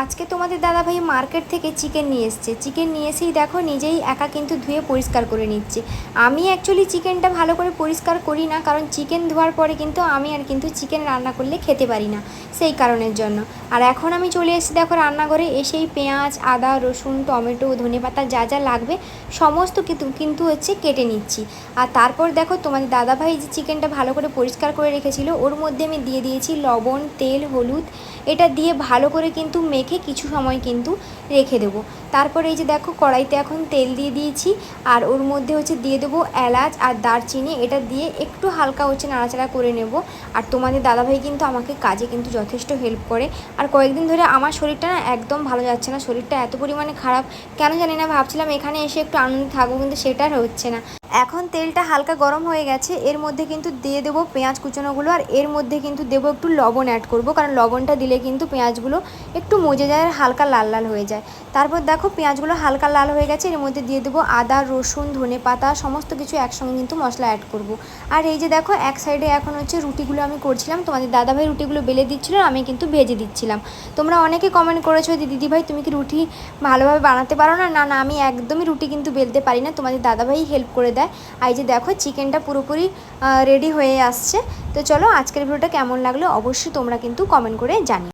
আজকে তোমাদের দাদাভাই মার্কেট থেকে চিকেন নিয়ে এসছে। চিকেন নিয়ে এসেই দেখো নিজেই একা কিন্তু ধুয়ে পরিষ্কার করে নিচ্ছে। আমি অ্যাকচুয়ালি চিকেনটা ভালো করে পরিষ্কার করি না, কারণ চিকেন ধোয়ার পরে কিন্তু আমি আর কিন্তু চিকেন রান্না করলে খেতে পারি না সেই কারণের জন্য। আর এখন আমি চলে এসেছি দেখো রান্নাঘরে, এসেই পেঁয়াজ, আদা, রসুন, টমেটো, ধনেপাতা যা যা লাগবে সমস্ত কিন্তু কিন্তু হচ্ছে কেটে নিচ্ছি। আর তারপর দেখো তোমাদের দাদাভাই যে চিকেনটা ভালো করে পরিষ্কার করে রেখেছিল, ওর মধ্যে আমি দিয়ে দিয়েছি লবণ, তেল, হলুদ। এটা দিয়ে ভালো করে কিন্তু মেখে কিছু সময় কিন্তু রেখে দেবো। তারপরে এই যে দেখো কড়াইতে এখন তেল দিয়ে দিয়েছি, আর ওর মধ্যে হচ্ছে দিয়ে দেবো এলাচ আর দারচিনি। এটা দিয়ে একটু হালকা হচ্ছে নাড়াচাড়া করে নেব। আর তোমাদের দাদাভাই কিন্তু আমাকে কাজে কিন্তু যথেষ্ট হেল্প করে। আর কয়েকদিন ধরে আমার শরীরটা না একদম ভালো যাচ্ছে না, শরীরটা এত পরিমাণে খারাপ। কেন জানি না, ভাবছিলাম এখানে এসে একটু আনন্দ থাকব, কিন্তু সেটা হচ্ছে না। এখন তেলটা হালকা গরম হয়ে গেছে, এর মধ্যে কিন্তু দিয়ে দেবো পেঁয়াজ কুচোনোগুলো, আর এর মধ্যে কিন্তু দেবো একটু লবণ অ্যাড করব। কারণ লবণটা দিলে কিন্তু পেঁয়াজগুলো একটু মজে যায় আর হালকা লাল লাল হয়ে যায়। তারপর দেখো পেঁয়াজগুলো হালকা লাল হয়ে গেছে। এর মধ্যে দিয়ে দেবো আদা, রসুন, ধনে পাতা, সমস্ত কিছু একসঙ্গে কিন্তু মশলা অ্যাড করব। আর এই যে দেখো, এক সাইডে এখন হচ্ছে রুটিগুলো আমি করছিলাম। তোমাদের দাদাভাই রুটিগুলো বেলে দিচ্ছিল, আমি কিন্তু ভেজে দিচ্ছিলাম। তোমরা অনেকে কমেন্ট করেছ যে, দিদিভাই, তুমি কি রুটি ভালোভাবে বানাতে পারো না? না না, আমি একদমই রুটি কিন্তু বেলতে পারি না। তোমাদের দাদাভাই হেল্প করে দেয়। আর এই যে দেখো চিকেনটা পুরোপুরি রেডি হয়ে আসছে। তো চলো, আজকের ভিডিওটা কেমন লাগল? অবশ্যই তোমরা কিন্তু কমেন্ট করে জানিও।